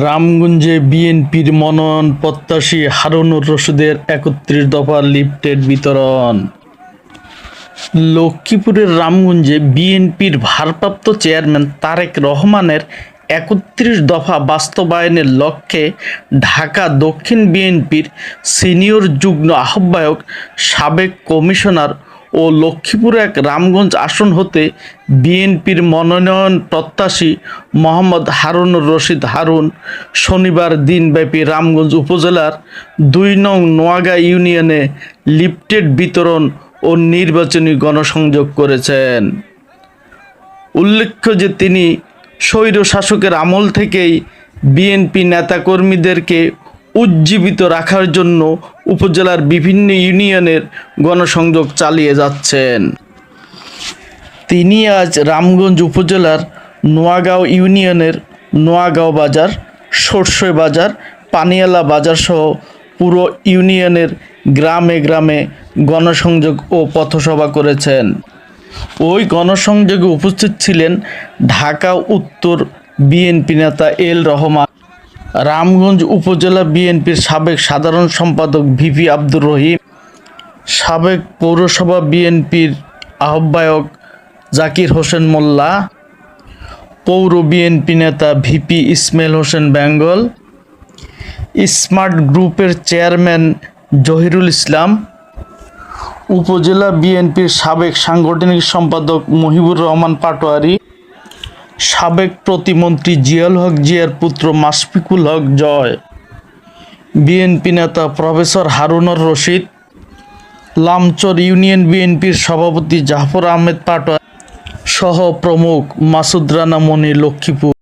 রামগঞ্জে বিএনপির মনোনয়ন প্রত্যাশী হারুনুর রশিদের একত্রিশ দফা লিফটেড বিতরণ। লক্ষ্মীপুরের রামগঞ্জে বিএনপির ভারপ্রাপ্ত চেয়ারম্যান তারেক রহমানের একত্রিশ দফা বাস্তবায়নের লক্ষ্যে ঢাকা দক্ষিণ বিএনপির সিনিয়র যুগ্ম আহ্বায়ক সাবেক কমিশনার ও লক্ষ্মীপুর এক রামগঞ্জ আসন হতে বিএনপির মনোনয়ন প্রত্যাশী মোহাম্মদ হারুনুর রশিদ হারুন শনিবার দিনব্যাপী রামগঞ্জ উপজেলার দুই নং নোয়াগা ইউনিয়নে লিফটেড বিতরণ ও নির্বাচনী গণসংযোগ করেছেন। উল্লেখ্য যে তিনি স্বৈর শাসকের আমল থেকেই বিএনপি নেতাকর্মীদেরকে উজ্জীবিত রাখার জন্য উপজেলার বিভিন্ন ইউনিয়নের গণসংযোগ চালিয়ে যাচ্ছেন। তিনি আজ রামগঞ্জ উপজেলার নোয়াগাঁও ইউনিয়নের নোয়াগাঁও বাজার, সরষে বাজার, পানিয়ালা বাজার সহ পুরো ইউনিয়নের গ্রামে গ্রামে গণসংযোগ ও পথসভা করেছেন। ওই গণসংযোগে উপস্থিত ছিলেন ঢাকা উত্তর বিএনপি নেতা এল রহমান। রামগঞ্জ উপজেলা বিএনপির সাবেক সাধারণ সম্পাদক ভিপি আব্দুর রহিম, সাবেক পৌরসভা বিএনপির আহ্বায়ক জাকির হোসেন মোল্লা, পৌর বিএনপি নেতা ভিপি ইসমাইল হোসেন বেঙ্গল, স্মার্ট গ্রুপের চেয়ারম্যান জহিরুল ইসলাম, উপজেলা বিএনপির সাবেক সাংগঠনিক সম্পাদক মহিবুর রহমান পাটোয়ারি সাবেক প্রতিমন্ত্রী জিয়াল হক জিয়ার পুত্র মাসফিকুল হক জয়। বিএনপি নেতা প্রফেসর হারুনর রশিদ, লামচর ইউনিয়ন বিএনপির সভাপতি জাফর আহমেদ পাটোয়ারি সহ প্রমুখ মাসুদ রানা মনি লক্ষ্মীপুর।